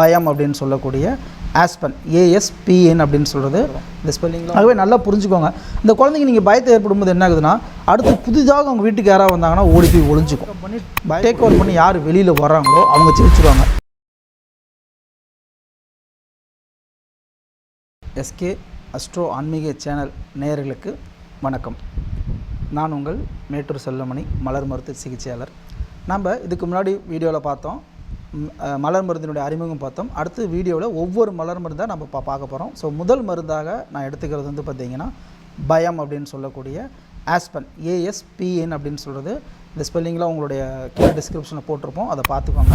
பயம் அப்படின்னு சொல்லக்கூடிய ஆஸ்பன் ஏஎஸ்பிஎன் அப்படின்னு சொல்கிறது இந்த ஸ்பெல்லிங்கில் ஆகவே நல்லா புரிஞ்சுக்கோங்க. இந்த குழந்தைங்க நீங்கள் பயத்தை ஏற்படும்போது என்ன ஆகுதுன்னா அடுத்து புதிதாக அவங்க வீட்டுக்கு யாராவது வந்தாங்கன்னா ஓடி போய் ஒளிஞ்சுக்கும். பண்ணி டேக் ஓவர் பண்ணி யார் வெளியில் வர்றாங்களோ அவங்க ஜெயிச்சிருவாங்க எஸ்கே அஸ்ட்ரோ ஆன்மீக சேனல் நேயர்களுக்கு வணக்கம். நான் உங்கள் மேட்டூர் செல்லமணி மலர் மருத்துவ சிகிச்சையாளர். நம்ம இதுக்கு முன்னாடி வீடியோவில் பார்த்தோம். மலர் மருந்தினுடைய அறிமுகம் பார்த்தோம். அடுத்து வீடியோவில் ஒவ்வொரு மலர் மருந்தாக நம்ம பா பார்க்க போகிறோம். ஸோ முதல் மருந்தாக நான் எடுத்துக்கிறது வந்து பார்த்திங்கன்னா பயம் அப்படின்னு சொல்லக்கூடிய ஆஸ்பன் ஏஎஸ்பிஎன் அப்படின்னு சொல்கிறது இந்த ஸ்பெல்லிங்லாம் உங்களுடைய கீழே டிஸ்கிரிப்ஷனில் போட்டிருப்போம். அதை பார்த்துக்கோங்க.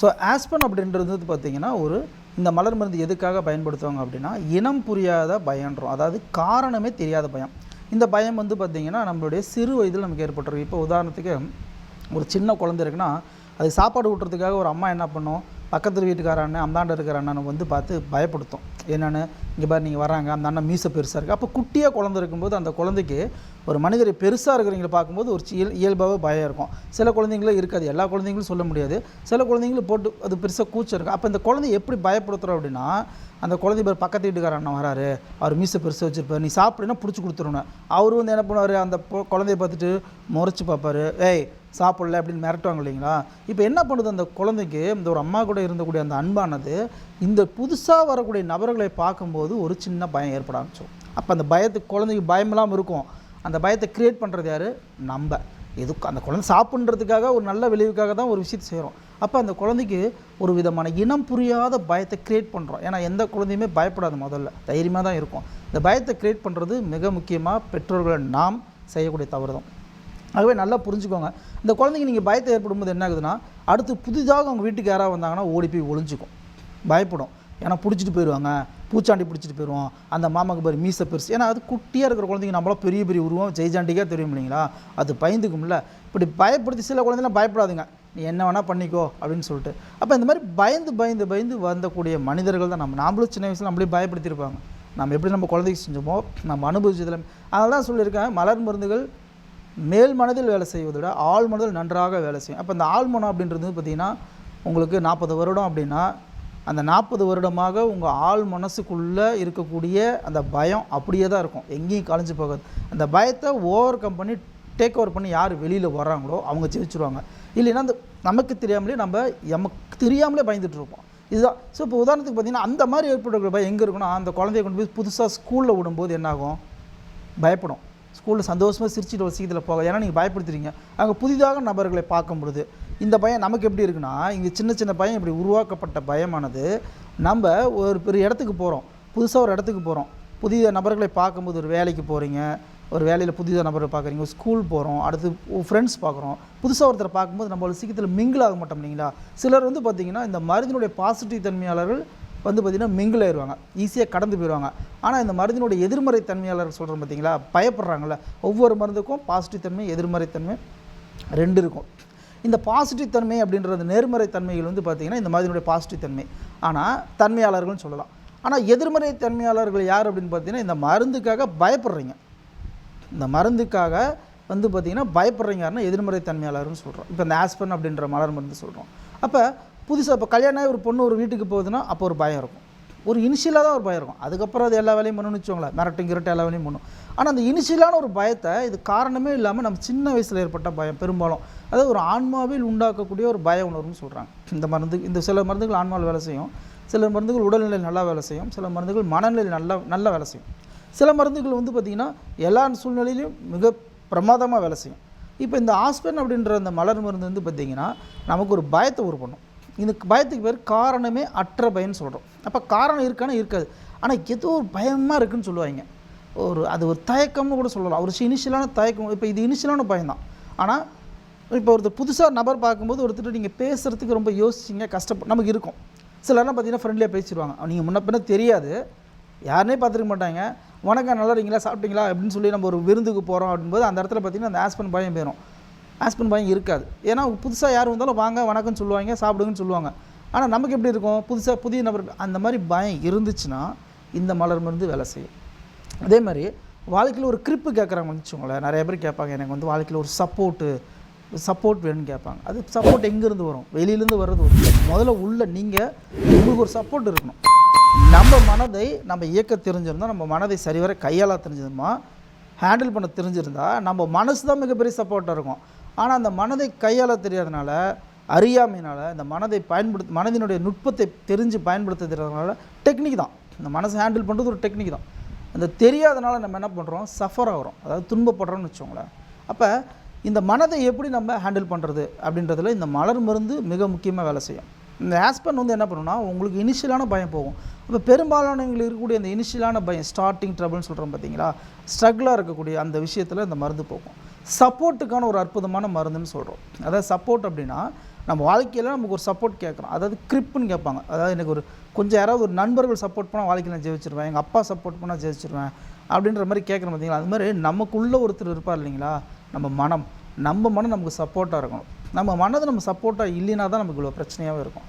ஸோ ஆஸ்பன் அப்படின்றது வந்து பார்த்திங்கன்னா ஒரு இந்த மலர் மருந்து எதுக்காக பயன்படுத்துவாங்க அப்படின்னா இனம் புரியாத பயன்றோம். அதாவது காரணமே தெரியாத பயம். இந்த பயம் வந்து பார்த்திங்கன்னா நம்மளுடைய சிறு வயதில் நமக்கு ஏற்பட்டிருக்கு. இப்போ உதாரணத்துக்கு ஒரு சின்ன குழந்தை இருக்குன்னா அது சாப்பாடு ஊட்டுறதுக்காக ஒரு அம்மா என்ன பண்ணும்? பக்கத்து வீட்டுக்கார அண்ணன் அந்தாண்ட இருக்கிற அண்ணனை வந்து பார்த்து பயப்படுத்தும். என்னென்னு? இங்கே பாரு நீங்கள் வராங்க அந்த அண்ணன் மீசை பெருசாக இருக்குது அப்போ குட்டியாக குழந்தை இருக்கும்போது அந்த குழந்தைக்கு ஒரு மனிதர் பெருசாக இருக்கிறவங்கள பார்க்கும்போது ஒரு இயல் இயல்பாகவே பயம் இருக்கும். சில குழந்தைங்களும் இருக்காது. எல்லா குழந்தைங்களும் சொல்ல முடியாது. சில குழந்தைங்களும் போட்டு அது பெருசாக கூச்சம் இருக்கும். அப்போ இந்த குழந்தைய எப்படி பயப்படுத்துகிறோம் அப்படின்னா அந்த குழந்தை பேர் பக்கத்து வீட்டுக்கார அண்ணன் வராரு. அவர் மீசை பெருசாக வச்சுருப்பார். நீ சாப்பிடுனா பிடிச்சி கொடுத்துருணும் அவர் வந்து என்ன பண்ணுவார்? அந்த குழந்தைய பார்த்துட்டு முறைச்சி பார்ப்பாரு. ஏய் சாப்பிடல அப்படின்னு மிரட்டுவாங்க இல்லைங்களா? இப்போ என்ன பண்ணுது அந்த குழந்தைக்கு? இந்த ஒரு அம்மா கூட இருந்தக்கூடிய அந்த அன்பானது இந்த புதுசாக வரக்கூடிய நபர்களை பார்க்கும்போது ஒரு சின்ன பயம் ஏற்பட ஆரம்பிச்சோம் அப்போ அந்த பயத்துக்கு குழந்தைக்கு பயமெல்லாம் இருக்கும். அந்த பயத்தை க்ரியேட் பண்ணுறது யார்? நம்ம. எதுக்கு? அந்த குழந்தை சாப்பிட்றதுக்காக ஒரு நல்ல விளைவுக்காக தான் ஒரு விஷயத்தை செய்கிறோம் அப்போ அந்த குழந்தைக்கு ஒரு விதமான இனம் புரியாத பயத்தை கிரியேட் பண்ணுறோம் ஏன்னா எந்த குழந்தையுமே பயப்படாது முதல்ல. தைரியமாக தான் இருக்கும். இந்த பயத்தை க்ரியேட் பண்ணுறது மிக முக்கியமாக பெற்றோர்களை நாம் செய்யக்கூடிய தவறு தான். ஆகவே நல்லா புரிஞ்சுக்கோங்க. இந்த குழந்தைங்க நீங்கள் பயத்தை ஏற்படும்போது என்ன ஆகுதுன்னா அடுத்து புதிதாக அவங்க வீட்டுக்கு யாராவது வந்தாங்கன்னா ஓடி போய் ஒளிஞ்சுக்கும். பயப்படும். ஏன்னா பிடிச்சிட்டு போயிடுவாங்க பூச்சாண்டி பிடிச்சிட்டு போயிடுவோம் அந்த மாமாக்கு பேர் மீசை பெருசு. ஏன்னா அது குட்டியாக இருக்கிற குழந்தைங்க நம்மளாம் பெரிய பெரிய உருவம் ஜெய்ஜாண்டிக்காக தெரியும் இல்லைங்களா? அது பயந்துக்கும்ல. இப்படி பயப்படுத்தி சில குழந்தைலாம் பயப்படாதுங்க. நீ என்ன வேணால் பண்ணிக்கோ அப்படின்னு சொல்லிட்டு. அப்போ இந்த மாதிரி பயந்து பயந்து பயந்து வந்தக்கூடிய மனிதர்கள் தான் நம்ம. நாமளும் சின்ன வயசில் நம்மளே பயப்படுத்தியிருப்பாங்க. நம்ம எப்படி நம்ம குழந்தைக்கு செஞ்சோமோ நம்ம அனுபவிச்சதில். அதனால தான் சொல்லியிருக்கேன் மலர் மருந்துகள் மேல் மனதில் வேலை செய்வதை விட ஆழ் மனதில் நன்றாக வேலை செய்யும். அப்போ இந்த ஆள் மனம் அப்படின்றது பார்த்திங்கன்னா உங்களுக்கு நாற்பது வருடம் அப்படின்னா அந்த நாற்பது வருடமாக உங்கள் ஆள் மனசுக்குள்ளே இருக்கக்கூடிய அந்த பயம் அப்படியே தான் இருக்கும். எங்கேயும் கலைஞ்சு போகாது. அந்த பயத்தை ஓவர் கம் பண்ணி டேக் ஓவர் பண்ணி யார் வெளியில் வர்றாங்களோ அவங்க ஜெயிச்சிருவாங்க. இல்லைன்னா அந்த நமக்கு தெரியாமலே நம்ம நமக்கு தெரியாமலே பயந்துட்டுருப்போம் இதுதான். ஸோ இப்போ உதாரணத்துக்கு பார்த்தீங்கன்னா அந்த மாதிரி ஏற்படுற பயம் எங்கே இருக்குன்னா அந்த குழந்தைய கொண்டு போய் புதுசாக ஸ்கூலில் விடும்போது என்னாகும் பயப்படும். ஸ்கூலில் சந்தோஷமாக சிரிச்சிட்டு ஒரு சீக்கிரத்தில் போக ஏன்னா நீங்கள் பயப்படுத்துறீங்க. அங்கே புதிதாக நபர்களை பார்க்கும் பொழுது இந்த பயம் நமக்கு எப்படி இருக்குன்னா இங்கே சின்ன சின்ன பயம் இப்படி உருவாக்கப்பட்ட பயமானது நம்ம ஒரு பெரிய இடத்துக்கு போகிறோம் புதுசாக ஒரு இடத்துக்கு போகிறோம் புதிய நபர்களை பார்க்கும்போது ஒரு வேலைக்கு போகிறீங்க ஒரு வேலையில் புதிதாக நபரை பார்க்குறீங்க ஒரு ஸ்கூல் போகிறோம் அடுத்து ஃப்ரெண்ட்ஸ் பார்க்குறோம். புதுசாக ஒருத்தரை பார்க்கும்போது நம்ம ஒரு சீக்கிரத்தில் மிங்கிள் ஆக மாட்டோம் இல்லைங்களா? சிலர் வந்து பார்த்திங்கன்னா இந்த மருந்தினுடைய பாசிட்டிவ் தன்மையாளர்கள் வந்து பார்த்திங்கன்னா மிங்கில் ஆயிடுவாங்க ஈஸியாக கடந்து போயிடுவாங்க ஆனால் இந்த மருந்தினுடைய எதிர்மறை தன்மையாளர்கள் சொல்கிறோம் பார்த்தீங்களா? பயப்படுறாங்கல்ல. ஒவ்வொரு மருந்துக்கும் பாசிட்டிவ் தன்மை எதிர்மறை தன்மை ரெண்டு இருக்கும். இந்த பாசிட்டிவ் தன்மை அப்படின்றது நேர்மறை தன்மைகள் வந்து பார்த்திங்கன்னா இந்த மாதிரினுடைய பாசிட்டிவ் தன்மை. ஆனால் தன்மையாளர்கள்னு சொல்லலாம். ஆனால் எதிர்மறை தன்மையாளர்கள் யார் அப்படின்னு பார்த்தீங்கன்னா இந்த மருந்துக்காக பயப்படுறீங்க. இந்த மருந்துக்காக வந்து பார்த்திங்கன்னா பயப்படுறீங்க யாருன்னா எதிர்மறை தன்மையாளர்னு சொல்கிறோம் இப்போ இந்த ஆஸ்பன் அப்படின்ற மலர் மருந்து சொல்கிறோம் அப்போ புதுசாக இப்போ கல்யாணம் ஆகி ஒரு பொண்ணு ஒரு வீட்டுக்கு போகுதுன்னா அப்போ ஒரு பயம் இருக்கும். ஒரு இனிஷியலாக தான் ஒரு பயம் இருக்கும். அதுக்கப்புறம் அது எல்லா வேலையும் பண்ணணும்னு வச்சுக்கோங்களேன். மிரட்டும் கிரட்டும் எல்லா வேலையும் பண்ணும். ஆனால் அந்த இனிஷியலான ஒரு பயத்தை இது காரணமே இல்லாமல் நம்ம சின்ன வயசில் ஏற்பட்ட பயம் பெரும்பாலும். அதாவது ஒரு ஆன்மாவில் உண்டாக்கக்கூடிய ஒரு பய உணர்வுன்னு சொல்கிறாங்க இந்த மருந்து இந்த சில மருந்துகள் ஆன்மாவில் வேலை செய்யும். சில மருந்துகள் உடல்நிலையில் நல்லா வேலை செய்யும். சில மருந்துகள் மனநிலையில் நல்லா நல்ல வேலை செய்யும். சில மருந்துகள் வந்து பார்த்திங்கன்னா எல்லா சூழ்நிலையிலையும் மிக பிரமாதமாக வேலை செய்யும். இப்போ இந்த ஆஸ்பென் அப்படின்ற அந்த மலர் மருந்து வந்து பார்த்திங்கன்னா நமக்கு ஒரு பயத்தை உரு பண்ணும் இந்த பயத்துக்கு பேர் காரணமே அற்ற பயன்னு சொல்கிறோம் அப்போ காரணம் இருக்கானா இருக்காது. ஆனால் ஏதோ ஒரு பயமாக இருக்குன்னு சொல்லுவாங்க. ஒரு அது ஒரு தயக்கம்னு கூட சொல்லலாம். ஒரு இனிஷியலான தயக்கம். இப்போ இது இனிஷியலான பயம்தான். ஆனால் இப்போ ஒருத்தர் புதுசாக நபர் பார்க்கும்போது ஒருத்தர் நீங்கள் பேசுகிறதுக்கு ரொம்ப யோசிச்சிங்க கஷ்டப்ப நமக்கு இருக்கும். சிலர்லாம் பார்த்தீங்கன்னா ஃப்ரெண்ட்லியாக பேசிடுவாங்க. நீங்கள் முன்ன பின்ன தெரியாது. யாருனே பார்த்துருக்க மாட்டாங்க. வணக்கம் நல்லா இருக்கீங்களா? சாப்பிட்டீங்களா? அப்படின்னு சொல்லி நம்ம ஒரு விருந்துக்கு போகிறோம் அப்படின்போது அந்த இடத்துல பார்த்தீங்கன்னா அந்த ஆஸ்பன் பயம் போயிடும் ஆஸ்பின் பயம் இருக்காது. ஏன்னா புதுசாக யார் வந்தாலும் வாங்க வணக்கம்னு சொல்லுவாங்க சாப்பிடுங்கன்னு சொல்லுவாங்க. ஆனால் நமக்கு எப்படி இருக்கும்? புதுசாக புதிய நபர் அந்த மாதிரி பயம் இருந்துச்சுன்னா இந்த மலர் மருந்து வேலை செய்யும். அதே மாதிரி வாழ்க்கையில் ஒரு கிரிப்பு கேட்குறாங்கன்னு வச்சுக்கோங்களேன். நிறைய பேர் கேட்பாங்க எனக்கு வந்து வாழ்க்கையில் ஒரு சப்போர்ட்டு சப்போர்ட் வேணும்னு கேட்பாங்க. அது சப்போர்ட் எங்கேருந்து வரும்? வெளியிலேருந்து வர்றது வரும் முதல்ல உள்ள நீங்கள் உங்களுக்கு ஒரு சப்போர்ட் இருக்கணும். நம்ம மனதை நம்ம இயக்க தெரிஞ்சிருந்தால் நம்ம மனதை சரிவர கையாள தெரிஞ்சிருந்தோமா? ஹேண்டில் பண்ண தெரிஞ்சிருந்தால் நம்ம மனசு தான் மிகப்பெரிய சப்போர்ட்டாக இருக்கும். ஆனால் அந்த மனதை கையாள தெரியாதனால அறியாமையினால் இந்த மனதை பயன்படுத்த மனதினுடைய நுட்பத்தை தெரிஞ்சு பயன்படுத்த தெரியாதனால டெக்னிக் தான். இந்த மனசை ஹேண்டில் பண்ணுறது ஒரு டெக்னிக் தான். அந்த தெரியாதனால நம்ம என்ன பண்ணுறோம் சஃபர் ஆகிறோம். அதாவது துன்பப்படுறோம்னு வச்சுக்கோங்களேன். அப்போ இந்த மனதை எப்படி நம்ம ஹேண்டில் பண்ணுறது அப்படின்றதுல இந்த மலர் மருந்து மிக முக்கியமாக வேலை செய்யும். இந்த ஆஸ்பன் வந்து என்ன பண்ணுன்னா உங்களுக்கு இனிஷியலான பயம் போகும். அப்போ பெரும்பாலானவங்களுக்கு இருக்கக்கூடிய அந்த இனிஷியலான பயம் ஸ்டார்டிங் ட்ரபிள்னு சொல்கிறோம் பார்த்தீங்களா ஸ்ட்ரகிளாக இருக்கக்கூடிய அந்த விஷயத்தில் இந்த மருந்து போகும். சப்போர்ட்டுக்கான ஒரு அற்புதமான மருந்துன்னு சொல்கிறோம் அதாவது சப்போர்ட் அப்படின்னா நம்ம வாழ்க்கையில் நமக்கு ஒரு சப்போர்ட் கேட்குறோம். அதாவது கிரிப்புன்னு கேட்பாங்க. அதாவது எனக்கு ஒரு கொஞ்சம் யாராவது ஒரு நண்பர்கள் சப்போர்ட் பண்ணால் வாழ்க்கையில் நான் ஜெயிச்சிருவேன். எங்கள் அப்பா சப்போர்ட் பண்ணால் ஜெயிச்சிருவேன். அப்படின்ற மாதிரி கேட்குறோம் பார்த்தீங்களா அது மாதிரி நமக்குள்ள ஒருத்தர் இருப்பார் இல்லைங்களா? நம்ம மனம். நம்ம மனம் நமக்கு சப்போர்ட்டாக இருக்கணும். நம்ம மனது நம்ம சப்போர்ட்டாக இல்லைனா தான் நமக்கு இவ்வளோ பிரச்சனையாகவே இருக்கும்.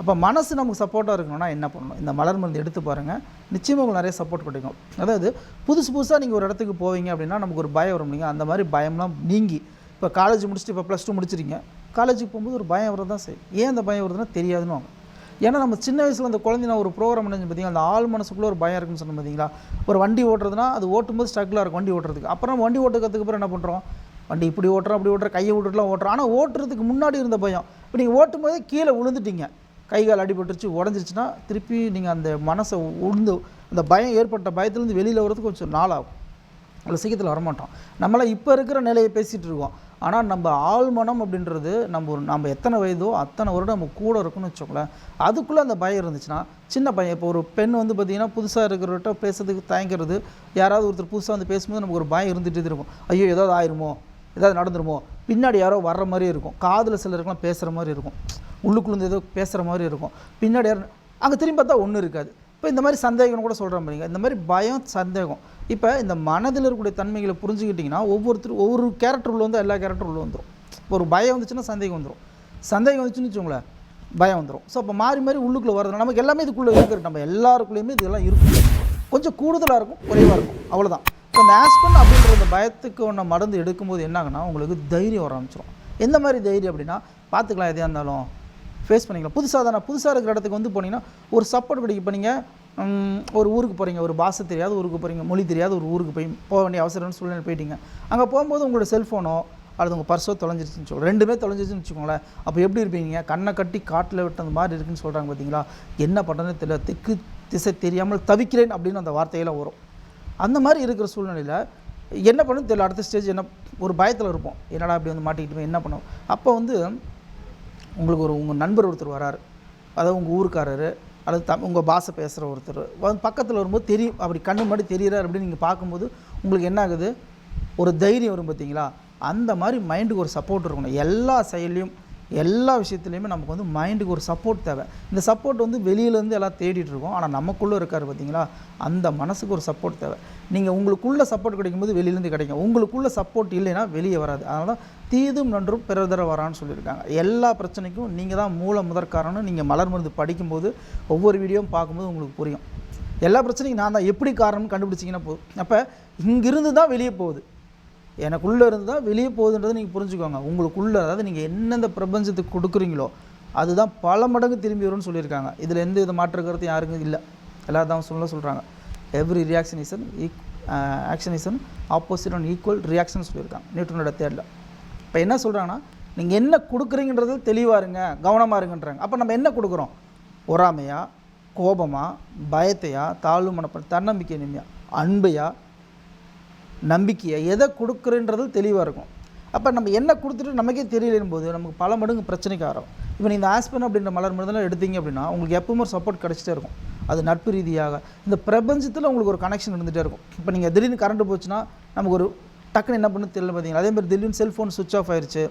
அப்போ மனசு நமக்கு சப்போர்ட்டாக இருக்கணும்னா என்ன பண்ணணும்? இந்த மலர் மருந்து எடுத்து பாருங்கள் நிச்சயமாக உங்களுக்கு நிறைய சப்போர்ட் கிடைக்கும். அதாவது புதுசு புதுசாக நீங்கள் ஒரு இடத்துக்கு போவீங்க அப்படின்னா நமக்கு ஒரு பயம் வரும் இல்லைங்க அந்த மாதிரி பயம்லாம் நீங்கி இப்போ காலேஜ் முடிச்சுட்டு இப்போ ப்ளஸ் டூ முடிச்சிருங்க காலேஜுக்கு போகும்போது ஒரு பயம் வரதான் செய்யும் ஏன் அந்த பயம் வருதுன்னா தெரியாதுன்னு வாங்க. ஏன்னா நம்ம சின்ன வயசில் அந்த குழந்தை நான் ஒரு ப்ரோக்ராம் பண்ணி பார்த்தீங்கன்னா அந்த ஆள் மனசுக்குள்ளே ஒரு பயம் இருக்குன்னு சொன்னோம் பார்த்தீங்களா ஒரு வண்டி ஓட்டுறதுனா அது ஓட்டும்போது ஸ்ட்ரகிளாக இருக்கும் வண்டி ஓட்டுறதுக்கு. அப்புறம் வண்டி ஓட்டுறதுக்கு அப்புறம் என்ன பண்ணுறோம் வண்டி இப்படி ஓட்டுறோம் அப்படி ஓட்டுற கையை விட்டுட்டுலாம் ஓட்டுறோம் ஆனால் ஓட்டுறதுக்கு முன்னாடி இருந்த பயம். இப்போ நீங்கள் ஓட்டும் போதே கீழே விழுந்துட்டீங்க. கை கால் அடிபட்டுருச்சு உடஞ்சிருச்சுன்னா திருப்பி நீங்கள் அந்த மனசை உழுந்து அந்த பயம் ஏற்பட்ட பயத்துலேருந்து வெளியில் வர்றதுக்கு கொஞ்சம் நாள் ஆகும் அவ்வளோ சீக்கிரத்தில் வரமாட்டோம். நம்மளாம் இப்போ இருக்கிற நிலையை பேசிகிட்டு இருக்கோம். ஆனால் நம்ம ஆழ்மனம் அப்படின்றது நம்ம ஒரு நம்ம எத்தனை வயதோ அத்தனை வருடம் நம்ம கூட இருக்குன்னு வச்சுக்கோங்களேன். அதுக்குள்ளே அந்த பயம் இருந்துச்சுன்னா சின்ன பையன் இப்போ ஒரு பெண் வந்து பார்த்திங்கன்னா புதுசாக இருக்கிறவர்கிட்ட பேசுறதுக்கு தயங்கிறது யாராவது ஒருத்தர் புதுசாக வந்து பேசும்போது நமக்கு ஒரு பயம் இருந்துகிட்டே இருக்கும். ஐயோ ஏதாவது ஆயிருமோ? ஏதாவது நடந்துருமோ? பின்னாடி யாரோ வர்ற மாதிரி இருக்கும். காதில் சிலருக்குலாம் பேசுகிற மாதிரி இருக்கும். உள்ளுக்குள்ளேருந்து ஏதோ பேசுகிற மாதிரி இருக்கும். பின்னாடி யார் அங்கே திரும்பி பார்த்தா ஒன்றும் இருக்காது. இப்போ இந்த மாதிரி சந்தேகம் கூட சொல்கிற மாதிரிங்க இந்த மாதிரி பயம் சந்தேகம். இப்போ இந்த மனதில் இருக்கக்கூடிய தன்மைகளை புரிஞ்சுக்கிட்டிங்கன்னா ஒவ்வொருத்தரும் ஒவ்வொரு கேரக்டர் உள்ள வந்து எல்லா கேரக்டர் உள்ள வந்துடும் ஒரு பயம் வந்துச்சுன்னா சந்தேகம் வந்துடும் சந்தேகம் வந்துச்சுன்னு வச்சுக்கோங்களேன் பயம் வந்துடும் ஸோ அப்போ மாறி மாறி உள்ளுக்குள்ளே வருது நமக்கு எல்லாமே இதுக்குள்ளே இருக்குது நம்ம எல்லாருக்குள்ளேயுமே இதெல்லாம் இருக்கும். கொஞ்சம் கூடுதலாக இருக்கும் குறைவாக இருக்கும். அவ்வளோதான் இப்போ இந்த ஆஸ்பன் அப்படின்ற இந்த பயத்துக்கு ஒன்று மருந்து எடுக்கும்போது என்னாகுன்னா உங்களுக்கு தைரியம் வர ஆரம்பிச்சிடும் எந்த மாதிரி தைரியம் அப்படின்னா பார்த்துக்கலாம் எதையாக இருந்தாலும். ஃபேஸ் பண்ணிக்கலாம். புதுசாக தானே புதுசாக இருக்கிற இடத்துக்கு வந்து போனீங்கன்னா ஒரு சப்போர்ட் கிடைக்கும். இப்போ நீங்கள் ஒரு ஊருக்கு போகிறீங்க ஒரு பாஷை தெரியாத ஊருக்கு போகிறீங்க மொழி தெரியாத ஒரு ஊருக்கு போய் போக வேண்டிய அவசரம்னு சூழ்நிலை போயிட்டீங்க. அங்கே போகும்போது உங்களோட செல்ஃபோனோ அல்லது உங்கள் பர்ஸோ தொலைஞ்சிருச்சுன்னு வச்சுக்கோங்க ரெண்டுமே தொலைஞ்சிருச்சுன்னு வச்சுக்கோங்களேன். அப்போ எப்படி இருப்பீங்க? கண்ணை கட்டி காட்டில் விட்டது மாதிரி இருக்குன்னு சொல்கிறாங்க பார்த்தீங்களா என்ன பண்ணுறதுன்னு தெரியல. திக்கு திசை தெரியாமல் தவிக்கிறேன் அப்படின்னு அந்த வார்த்தையெல்லாம் வரும். அந்த மாதிரி இருக்கிற சூழ்நிலையில் என்ன பண்ணுன்னு தெரியல. அடுத்த ஸ்டேஜ் என்ன ஒரு பயத்தில் இருப்போம். என்னடா அப்படி வந்து மாட்டிக்கிட்டு என்ன பண்ணுவோம் அப்போ வந்து உங்களுக்கு ஒரு உங்கள் நண்பர் ஒருத்தர் வரார். அதாவது உங்கள் ஊருக்காரரு அல்லது த உங்கள் பாஷை பேசுகிற ஒருத்தர். வந்து பக்கத்தில் வரும்போது தெரியும் அப்படி கண்ணு முன்னாடி தெரிகிறார் அப்படின்னு நீங்கள் பார்க்கும்போது உங்களுக்கு என்ன ஆகுது? ஒரு தைரியம் வரும் பார்த்தீங்களா அந்த மாதிரி மைண்டுக்கு ஒரு சப்போர்ட் இருக்கணும் எல்லா செயல்லையும் எல்லா விஷயத்துலையுமே நமக்கு வந்து மைண்டுக்கு ஒரு சப்போர்ட் தேவை. இந்த சப்போர்ட் வந்து வெளியிலேருந்து எல்லாம் தேடிட்டுருக்கோம் ஆனால் நமக்குள்ளே இருக்கார் பார்த்தீங்களா அந்த மனசுக்கு ஒரு சப்போர்ட் தேவை. நீங்கள் உங்களுக்குள்ள சப்போர்ட் கிடைக்கும்போது வெளியிலேருந்து கிடைக்கும். உங்களுக்குள்ளே சப்போர்ட் இல்லைன்னா வெளியே வராது. அதனால தான் தீதும் நன்றும் பிறதர வரான்னு சொல்லியிருக்காங்க. எல்லா பிரச்சனைக்கும் நீங்கள் தான் மூல முதற் நீங்கள் மலர் மருந்து படிக்கும்போது ஒவ்வொரு வீடியோவும் பார்க்கும்போது உங்களுக்கு புரியும். எல்லா பிரச்சனைக்கும் நான் தான் எப்படி காரணம்னு கண்டுபிடிச்சிங்கன்னா போதும். அப்போ இங்கிருந்து தான் வெளியே போகுது. எனக்குள்ளே இருந்தால் வெளியே போகுதுன்றதை நீங்கள் புரிஞ்சுக்கோங்க. உங்களுக்குள்ளே அதாவது நீங்கள் எந்தெந்த பிரபஞ்சத்துக்கு கொடுக்குறீங்களோ அதுதான் பல மடங்கு திரும்பி வரும்னு சொல்லியிருக்காங்க. இதில் எந்த வித மாற்று கருத்தும் யாருக்கும் இல்லை. எல்லாரும் தான் சொல்ல சொல்கிறாங்க every reaction is an ஈக் action is an opposite and equal reaction சொல்லியிருக்காங்க. நியூட்டனோட தேர்டில் இப்போ என்ன சொல்கிறாங்கன்னா நீங்கள் என்ன கொடுக்குறீங்கன்றது தெளிவாக இருங்க கவனமாக இருங்கன்றாங்க. அப்போ நம்ம என்ன கொடுக்குறோம்? பொறாமையா கோபமாக பயத்தையா தாழ்வு மனப்ப தன்னம்பிக்கை நிம்மையா அன்பையா நம்பிக்கையை எதை கொடுக்குறன்றது தெளிவாக இருக்கும். அப்போ நம்ம என்ன கொடுத்துட்டு நமக்கே தெரியலன் போது நமக்கு பல மடங்கு பிரச்சனைக்கு ஆகும் இப்போ நீங்கள் இந்த ஆஸ்பன் அப்படின்ற மலர் மருந்தெல்லாம் எடுத்தீங்க அப்படின்னா உங்களுக்கு எப்பவுமே ஒரு சப்போர்ட் கிடச்சிட்டே இருக்கும். அது நட்பு ரீதியாக இந்த பிரபஞ்சத்தில் உங்களுக்கு ஒரு கனெக்ஷன் இருந்துகிட்டே இருக்கும். இப்போ நீங்கள் திடீர்னு கரண்ட் போச்சுன்னா நமக்கு ஒரு டக்குன்னு என்ன பண்ணு தெரியல பார்த்தீங்களா அதே மாதிரி திடீர்னு செல்ஃபோன் சுவிச் ஆஃப் ஆயிடுச்சு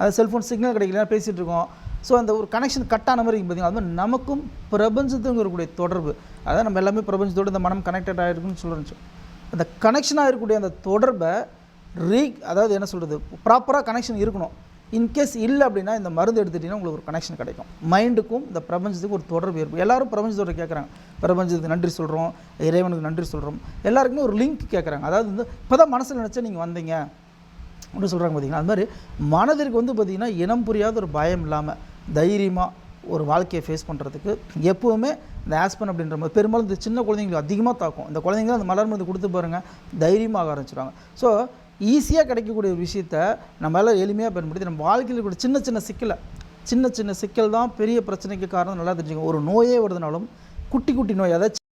அது செல்ஃபோன் சிக்னல் கிடைக்கல பேசிகிட்டு இருக்கோம். ஸோ அந்த ஒரு கனெக்ஷன் கட்டான மாதிரி பார்த்தீங்கன்னா அது மாதிரி நமக்கும் பிரபஞ்சத்துக்கும் இருக்கக்கூடிய தொடர்பு. அதான் நம்ம எல்லாமே பிரபஞ்சத்தோடு இந்த மனம் கனெக்டட் ஆகிருக்குன்னு சொல்லிருந்துச்சு அந்த கனெக்ஷனாக இருக்கக்கூடிய அந்த தொடர்பை ரீ அதாவது என்ன சொல்கிறது ப்ராப்பராக கனெக்ஷன் இருக்கணும். இன்கேஸ் இல்லை அப்படின்னா இந்த மருந்து எடுத்துட்டிங்கன்னா உங்களுக்கு ஒரு கனெக்ஷன் கிடைக்கும். மைண்டுக்கும் இந்த பிரபஞ்சத்துக்கும் ஒரு தொடர்பு ஏற்படும் எல்லாரும் பிரபஞ்சத்தோட கேட்குறாங்க பிரபஞ்சத்துக்கு நன்றி சொல்கிறோம் இறைவனுக்கு நன்றி சொல்கிறோம் எல்லாருக்குமே ஒரு லிங்க் கேட்குறாங்க அதாவது வந்து இப்போ தான் மனசில் நினச்சா நீங்கள் வந்தீங்க. அப்படின்னு சொல்கிறாங்க பார்த்தீங்கன்னா அது மாதிரி மனதிற்கு வந்து பார்த்திங்கன்னா இனம் புரியாத ஒரு பயம் இல்லாமல் தைரியமாக ஒரு வாழ்க்கையை ஃபேஸ் பண்ணுறதுக்கு எப்போவுமே இந்த ஆஸ்பன் அப்படின்ற மாதிரி பெரும்பாலும் இந்த சின்ன குழந்தைங்களுக்கு அதிகமாக தாக்கும். இந்த குழந்தைங்க அந்த மலர் மருந்து கொடுத்து பாருங்கள் தைரியமாக ஆரம்பிச்சிடுவாங்க ஸோ ஈஸியாக கிடைக்கக்கூடிய ஒரு விஷயத்த நம்மளால் எளிமையாக பயன்படுத்தி நம்ம வாழ்க்கையில் கூட சின்ன சின்ன சிக்கலை சின்ன சின்ன சிக்கல் தான் பெரிய பிரச்சனைக்கு காரணம் நல்லா தெரிஞ்சுக்கோங்க. ஒரு நோயே வருதுனாலும் குட்டி குட்டி நோய் அதாவது